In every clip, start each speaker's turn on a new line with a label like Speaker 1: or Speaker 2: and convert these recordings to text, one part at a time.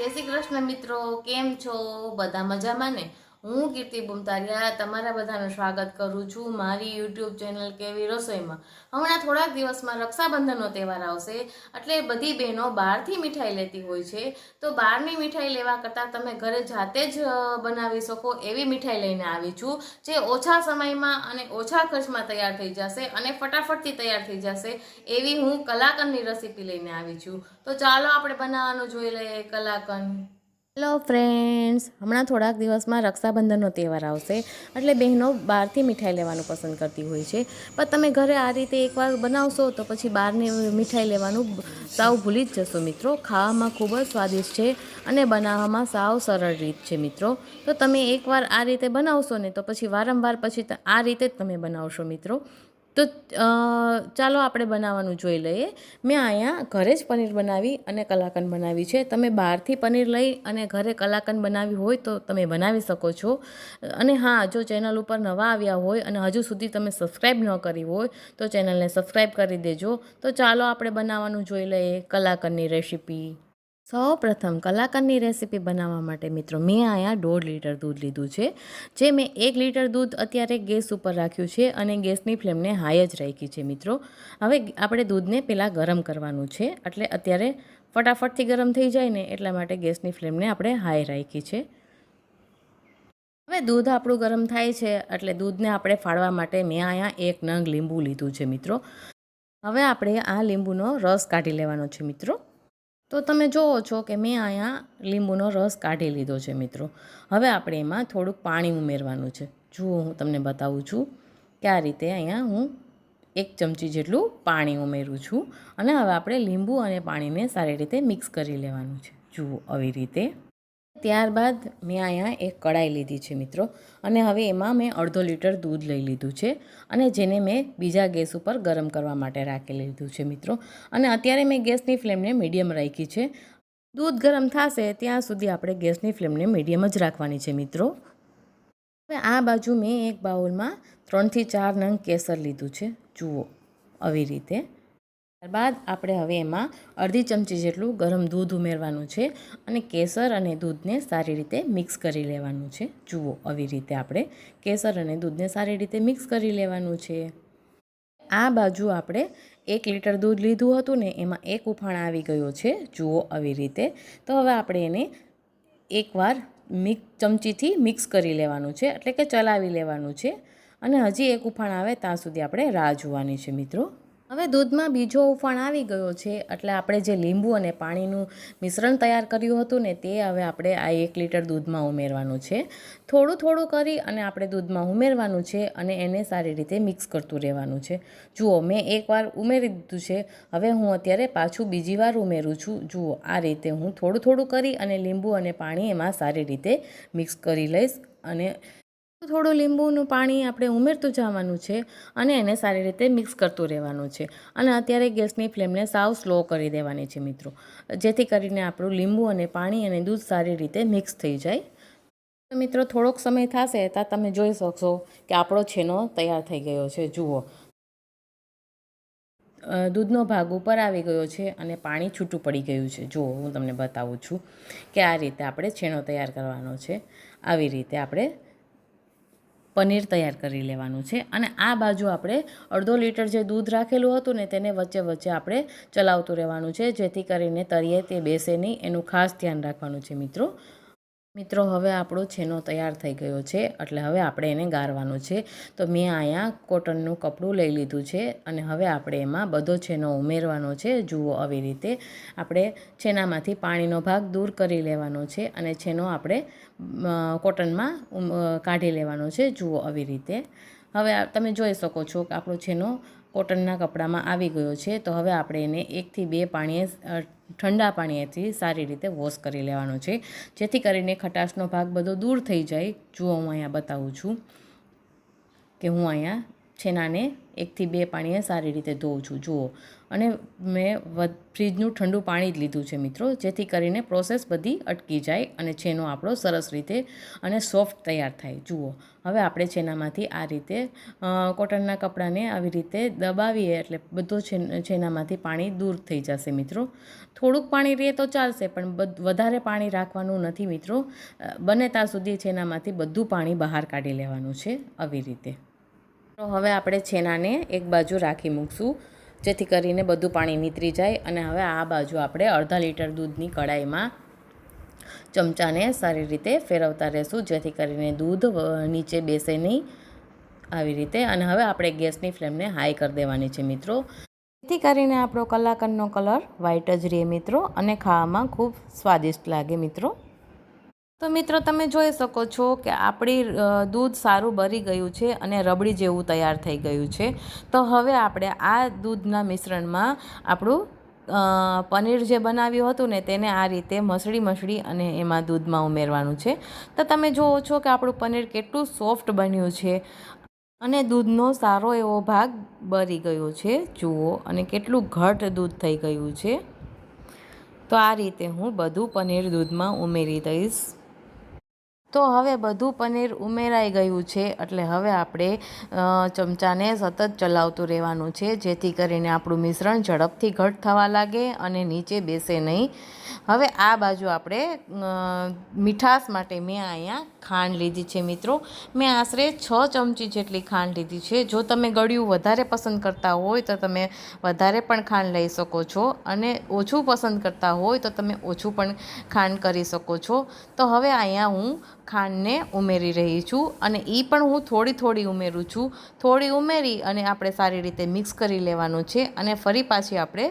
Speaker 1: જય શ્રી કૃષ્ણ મિત્રો કેમ છો? બધા મજામાં ને? હું કીર્તિ બુમતારિયા, તમારા બધાનું સ્વાગત કરું છું મારી યુટ્યુબ ચેનલ કેવી રસોઈમાં. હમણાં થોડાક દિવસમાં રક્ષાબંધનનો તહેવાર આવશે એટલે બધી બહેનો બહારથી મીઠાઈ લેતી હોય છે. તો બહારની મીઠાઈ લેવા કરતાં તમે ઘરે જાતે જ બનાવી શકો એવી મીઠાઈ લઈને આવી છું, જે ઓછા સમયમાં અને ઓછા ખર્ચમાં તૈયાર થઈ જશે અને ફટાફટથી તૈયાર થઈ જશે એવી હું કલાકંદની રેસીપી લઈને આવી છું. તો ચાલો આપણે બનાવવાનું જોઈ લઈએ કલાકંદ હેલો ફ્રેન્ડ્સ, હમણાં થોડાક દિવસમાં રક્ષાબંધનનો તહેવાર આવશે એટલે બહેનો બહારથી મીઠાઈ લેવાનું પસંદ કરતી હોય છે. પણ તમે ઘરે આ રીતે એકવાર બનાવશો તો પછી બહારની મીઠાઈ લેવાનું સાવ ભૂલી જ જશો મિત્રો. ખાવામાં ખૂબ જ સ્વાદિષ્ટ છે અને બનાવવામાં સાવ સરળ રીત છે મિત્રો. તો તમે એકવાર આ રીતે બનાવશો ને તો પછી વારંવાર પછી આ રીતે જ તમે બનાવશો મિત્રો. તો ચાલો આપણે બનાવવાનું જોઈ લઈએ. મેં અહીંયા ઘરે જ પનીર બનાવી અને કલાકંદ બનાવી છે. તમે બહારથી પનીર લઈ અને ઘરે કલાકંદ બનાવી હોય તો તમે બનાવી શકો છો. અને હા, જો ચેનલ ઉપર નવા આવ્યા હોય અને હજુ સુધી તમે સબસ્ક્રાઈબ ન કરી હોય તો ચેનલને સબસ્ક્રાઈબ કરી દેજો. તો ચાલો આપણે બનાવવાનું જોઈ લઈએ કલાકંદની રેસીપી. સૌ પ્રથમ કલાકંદની રેસીપી બનાવવા માટે મિત્રો મેં અહીંયા દોઢ લીટર દૂધ લીધું છે. જે મેં એક લીટર દૂધ અત્યારે ગેસ ઉપર રાખ્યું છે અને ગેસની ફ્લેમને હાઈ જ રાખી છે મિત્રો. હવે આપણે દૂધને પહેલાં ગરમ કરવાનું છે. એટલે અત્યારે ફટાફટથી ગરમ થઈ જાય ને એટલા માટે ગેસની ફ્લેમને આપણે હાઈ રાખી છે. હવે દૂધ આપણું ગરમ થાય છે એટલે દૂધને આપણે ફાળવા માટે મેં અહીંયા એક નંગ લીંબુ લીધું છે મિત્રો. હવે આપણે આ લીંબુનો રસ કાઢી લેવાનો છે મિત્રો. તો તમે જુઓ છો કે મેં અહીંયા લીંબુનો રસ કાઢી લીધો છે, મિત્રો. હવે આપણે એમાં થોડુંક પાણી ઉમેરવાનું છે. જુઓ, હું તમને બતાવું છું કે આ રીતે અહીંયા હું એક ચમચી જેટલું પાણી ઉમેરું છું. અને હવે આપણે લીંબુ અને પાણીને સારી રીતે મિક્સ કરી લેવાનું છે. જુઓ, આવી રીતે. ત્યારબાદ મેં અહીંયા એક કઢાઈ લીધી છે મિત્રો. અને હવે એમાં મેં અડધો લીટર દૂધ લઈ લીધું છે અને જેને મેં બીજા ગેસ ઉપર ગરમ કરવા માટે રાખી લીધું છે મિત્રો. અને અત્યારે મેં ગેસની ફ્લેમને મીડિયમ રાખી છે. દૂધ ગરમ થશે ત્યાં સુધી આપણે ગેસની ફ્લેમને મીડિયમ જ રાખવાની છે મિત્રો. હવે આ બાજુ મેં એક બાઉલમાં ત્રણથી ચાર નંગ કેસર લીધું છે. જુઓ, આવી રીતે. ત્યારબાદ આપણે હવે એમાં અડધી ચમચી જેટલું ગરમ દૂધ ઉમેરવાનું છે અને કેસર અને દૂધને સારી રીતે મિક્સ કરી લેવાનું છે. જુઓ આવી રીતે આપણે કેસર અને દૂધને સારી રીતે મિક્સ કરી લેવાનું છે. આ બાજુ આપણે એક લીટર દૂધ લીધું હતું ને એમાં એક ઉફાણ આવી ગયો છે. જુઓ આવી રીતે. તો હવે આપણે એને એકવાર મિક્સ ચમચીથી મિક્સ કરી લેવાનું છે, એટલે કે ચલાવી લેવાનું છે. અને હજી એક ઉફાણ આવે ત્યાં સુધી આપણે રાહ જોવાની છે મિત્રો. હવે દૂધમાં બીજો ઉફાણ આવી ગયો છે, એટલે આપણે જે લીંબુ અને પાણીનું મિશ્રણ તૈયાર કર્યું હતું ને તે હવે આપણે આ એક લીટર દૂધમાં ઉમેરવાનું છે. થોડું થોડું કરી અને આપણે દૂધમાં ઉમેરવાનું છે અને એને સારી રીતે મિક્સ કરતું રહેવાનું છે. જુઓ, મેં એકવાર ઉમેરી દીધું છે, હવે હું અત્યારે પાછું બીજી વાર ઉમેરું છું. જુઓ, આ રીતે હું થોડું થોડું કરી અને લીંબુ અને પાણી એમાં સારી રીતે મિક્સ કરી લઈશ અને થોડું લીંબુનું પાણી આપણે ઉમેરતું જવાનું છે અને એને સારી રીતે મિક્સ કરતું રહેવાનું છે. અને અત્યારે ગેસની ફ્લેમને સાવ સ્લો કરી દેવાની છે મિત્રો. જેથી કરીને આપણું લીંબુ અને પાણી અને દૂધ સારી રીતે મિક્સ થઈ જાય. મિત્રો, થોડોક સમય થશે ત્યાં તમે જોઈ શકશો કે આપણો છેનો તૈયાર થઈ ગયો છે. જુઓ. દૂધનો ભાગ ઉપર આવી ગયો છે અને પાણી છૂટું પડી ગયું છે. જુઓ, હું તમને બતાવું છું કે આ રીતે આપણે છેનો તૈયાર કરવાનો છે. આવી રીતે આપણે પનીર તૈયાર કરી લેવાનું છે. અને આ બાજુ આપણે અડધો લીટર જે દૂધ રાખેલું હતું ને તેને વચ્ચે વચ્ચે આપણે ચલાવતું રહેવાનું છે. જેથી કરીને તળિયે તે બેસે નહીં. એનું ખાસ ધ્યાન રાખવાનું છે મિત્રો. મિત્રો, હવે આપણો છેનો તૈયાર થઈ ગયો છે, એટલે હવે આપણે એને ગાળવાનું છે. તો મેં અહીંયા કોટનનું કપડું લઈ લીધું છે અને હવે આપણે એમાં બધો છેનો ઉમેરવાનો છે. જુઓ આવી રીતે આપણે છેનામાંથી પાણીનો ભાગ દૂર કરી લેવાનો છે અને છેનો આપણે કોટનમાં કાઢી લેવાનો છે. જુઓ આવી રીતે. હવે તમે જોઈ શકો છો કે આપણો છેનો કોટનના કપડામાં આવી ગયો છે, તો હવે આપણે એને એકથી બે પાણીએ ઠંડા પાણીએથી સારી રીતે વોશ કરી લેવાનો છે. જેથી કરીને ખટાશનો ભાગ બધો દૂર થઈ જાય. જુઓ, હું અહીંયા બતાવું છું કે હું અહીંયા છેનાને એકથી બે પાણીએ સારી રીતે ધોઉં છું. જુઓ. અને મેં ફ્રીજનું ઠંડુ પાણી જ લીધું છે મિત્રો, જેથી કરીને પ્રોસેસ બધી અટકી જાય અને છેનો આપણો સરસ રીતે અને સોફ્ટ તૈયાર થાય. જુઓ. હવે આપણે છેનામાંથી આ રીતે કોટનના કપડાને આવી રીતે દબાવીએ એટલે બધો છેન, છેનામાંથી પાણી દૂર થઈ જશે મિત્રો. થોડુંક પાણી રહે તો ચાલશે, પણ વધારે પાણી રાખવાનું નથી મિત્રો. બને ત્યાં સુધી છેનામાંથી બધું પાણી બહાર કાઢી લેવાનું છે, આવી રીતે. તો હવે આપણે છેનાને એક બાજુ રાખી મૂકશું, જેથી કરીને બધું પાણી નીતરી જાય અને હવે આ બાજુ આપણે અડધા લીટર દૂધની કડાઈમાં ચમચાને સારી રીતે ફેરવતા રહેશું, જેથી કરીને દૂધ નીચે બેસે નહીં આવી રીતે. અને હવે આપણે ગેસની ફ્લેમને હાઈ કરી દેવાની છે મિત્રો. જેથી કરીને આપણો કલાકંદનો કલર વ્હાઇટ જ રહે મિત્રો, અને ખાવામાં ખૂબ સ્વાદિષ્ટ લાગે મિત્રો. તો મિત્રો, તમે જોઈ શકો છો કે આપણી દૂધ સારું બરી ગયું છે અને રબડી જેવું તૈયાર થઈ ગયું છે. તો હવે આપણે આ દૂધના મિશ્રણમાં આપણું પનીર જે બનાવ્યું હતું ને તેને આ રીતે મસળી મસળી અને એમાં દૂધમાં ઉમેરવાનું છે. તો તમે જુઓ છો કે આપણું પનીર કેટલું સોફ્ટ બન્યું છે અને દૂધનો સારો એવો ભાગ બરી ગયો છે. જુઓ, અને કેટલું ઘટ દૂધ થઈ ગયું છે. તો આ રીતે હું બધું પનીર દૂધમાં ઉમેરી દઈશ. તો હવે બધું પનીર ઉમેરાઈ ગયું છે એટલે હવે આપણે ચમચાને સતત ચલાવતું રહેવાનું છે, જેથી કરીને આપણું મિશ્રણ ઝડપથી ઘટ થવા લાગે અને નીચે બેસે નહીં. હવે આ બાજુ આપણે મીઠાશ માટે મેં અહીંયા ખાંડ લીધી છે મિત્રો. મેં આશરે છ ચમચી જેટલી ખાંડ લીધી છે. જો તમે ગળ્યું વધારે પસંદ કરતા હોય તો તમે વધારે પણ ખાંડ લઈ શકો છો અને ઓછું પસંદ કરતા હોય તો તમે ઓછું પણ ખાંડ કરી શકો છો. તો હવે અહીંયા હું ખાંડને ઉમેરી રહી છું અને એ પણ હું થોડી થોડી ઉમેરું છું. થોડી ઉમેરી અને આપણે સારી રીતે મિક્સ કરી લેવાનું છે અને ફરી પાછી આપણે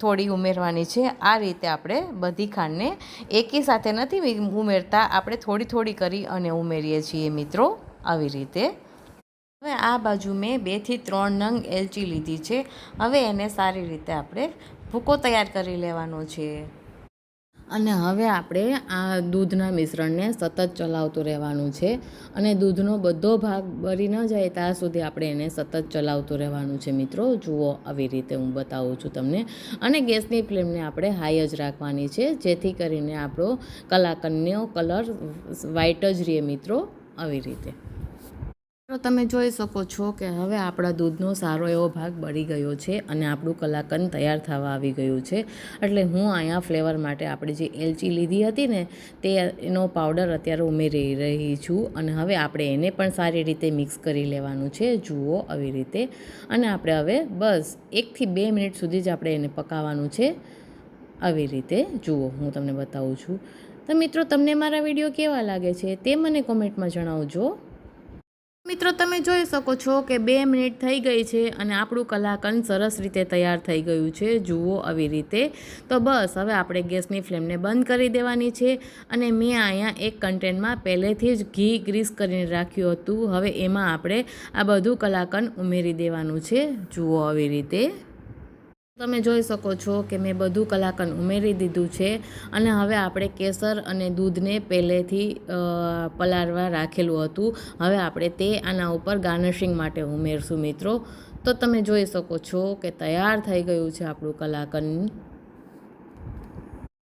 Speaker 1: થોડી ઉમેરવાની છે. આ રીતે આપણે બધી ખાંડને એકી સાથે નથી ઉમેરતા. આપણે થોડી થોડી કરી અને ઉમેરીએ છીએ મિત્રો. આવી રીતે. હવે આ બાજુ મેં બેથી ત્રણ નંગ એલચી લીધી છે. હવે એને સારી રીતે આપણે ભૂકો તૈયાર કરી લેવાનો છે. અને હવે આપણે આ દૂધના મિશ્રણને સતત ચલાવતું રહેવાનું છે અને દૂધનો બધો ભાગ બળી ન જાય ત્યાં સુધી આપણે એને સતત ચલાવતું રહેવાનું છે. મિત્રો, જુઓ આવી રીતે હું બતાવું છું તમને. અને ગેસની ફ્લેમને આપણે હાઈ જ રાખવાની છે, જેથી કરીને આપણો કલાકંદનો કલર વ્હાઈટ જ રહે. મિત્રો, આવી રીતે. તો તમે જોઈ શકો છો કે હવે આપણા દૂધનો સારો એવો ભાગ બળી ગયો છે અને આપણું કલાકંદ તૈયાર થવા આવી ગયું છે. એટલે હું અહીંયા ફ્લેવર માટે આપણે જે એલચી લીધી હતી ને, તે એનો પાવડર અત્યારે ઉમેરી રહી છું અને હવે આપણે એને પણ સારી રીતે મિક્સ કરી લેવાનું છે. જુઓ આવી રીતે. અને આપણે હવે બસ એકથી બે મિનિટ સુધી જ આપણે એને પકાવવાનું છે. આવી રીતે. જુઓ, હું તમને બતાવું છું. તો મિત્રો, તમને મારા વીડિયો કેવા લાગે છે તે મને કોમેન્ટમાં જણાવજો. મિત્રો, તમે જોઈ શકો છો કે બે મિનિટ થઈ ગઈ છે અને આપણું કલાકંદ સરસ રીતે તૈયાર થઈ ગયું છે. જુઓ આવી રીતે. તો બસ, હવે આપણે ગેસની ફ્લેમને બંધ કરી દેવાની છે અને મેં અહીંયા એક કન્ટેનમાં પહેલેથી જ ઘી ગ્રીસ કરીને રાખ્યું હતું. હવે એમાં આપણે આ બધું કલાકંદ ઉમેરી દેવાનું છે. જુઓ આવી રીતે. તમે જોઈ શકો છો કે મેં બધું કલાકંદ ઉમેરી દીધું છે અને હવે આપણે કેસર અને દૂધને પહેલેથી પલાળવા રાખેલું હતું. હવે આપણે તે આના ઉપર ગાર્નિશિંગ માટે ઉમેરશું મિત્રો. તો તમે જોઈ શકો છો કે તૈયાર થઈ ગયું છે આપણું કલાકંદ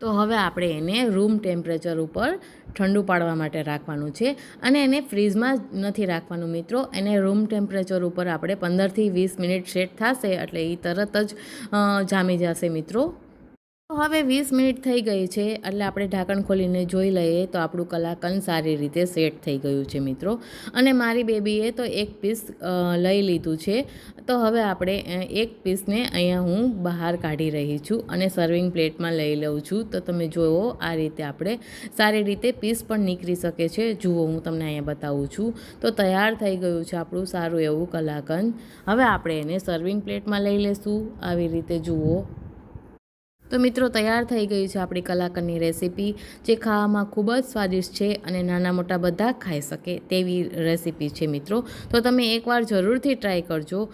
Speaker 1: તો હવે આપણે એને રૂમ ટેમ્પરેચર ઉપર ઠંડુ પાડવા માટે રાખવાનું છે અને એને ફ્રીજમાં નથી રાખવાનું મિત્રો. એને રૂમ ટેમ્પરેચર ઉપર આપણે પંદરથી વીસ મિનિટ સેટ થશે એટલે એ તરત જ જામી જશે મિત્રો. હવે વીસ મિનિટ થઈ ગઈ છે, એટલે આપણે ઢાંકણ ખોલીને જોઈ લઈએ તો આપણું કલાકંદ સારી રીતે સેટ થઈ ગયું છે મિત્રો. અને મારી બેબીએ તો એક પીસ લઈ લીધું છે. તો હવે આપણે એક પીસને અહીંયા હું બહાર કાઢી રહી છું અને સર્વિંગ પ્લેટમાં લઈ લઉં છું. તો તમે જુઓ આ રીતે આપણે સારી રીતે પીસ પણ નીકળી શકે છે. જુઓ, હું તમને અહીંયા બતાવું છું. તો તૈયાર થઈ ગયું છે આપણું સારું એવું કલાકંદ હવે આપણે એને સર્વિંગ પ્લેટમાં લઈ લેશું. આવી રીતે જુઓ. તો મિત્રો, તૈયાર થઈ ગઈ છે આપણી કલાકરની રેસીપી, જે ખાવામાં ખૂબ જ સ્વાદિષ્ટ છે અને નાના મોટા બધા ખાઈ શકે તેવી રેસીપી છે મિત્રો. તો તમે એકવાર જરૂરથી ટ્રાય કરજો.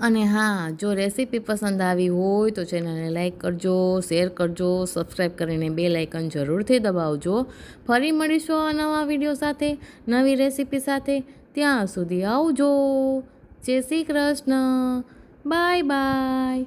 Speaker 1: અને હા, જો રેસીપી પસંદ આવી હોય તો ચેનલને લાઇક કરજો, શેર કરજો સબસ્ક્રાઈબ કરીને બે લાઇકન જરૂરથી દબાવજો. ફરી મળીશું આ નવા વીડિયો સાથે, નવી રેસીપી સાથે. ત્યાં સુધી આવજો. જય Shri Krishna. Bye bye.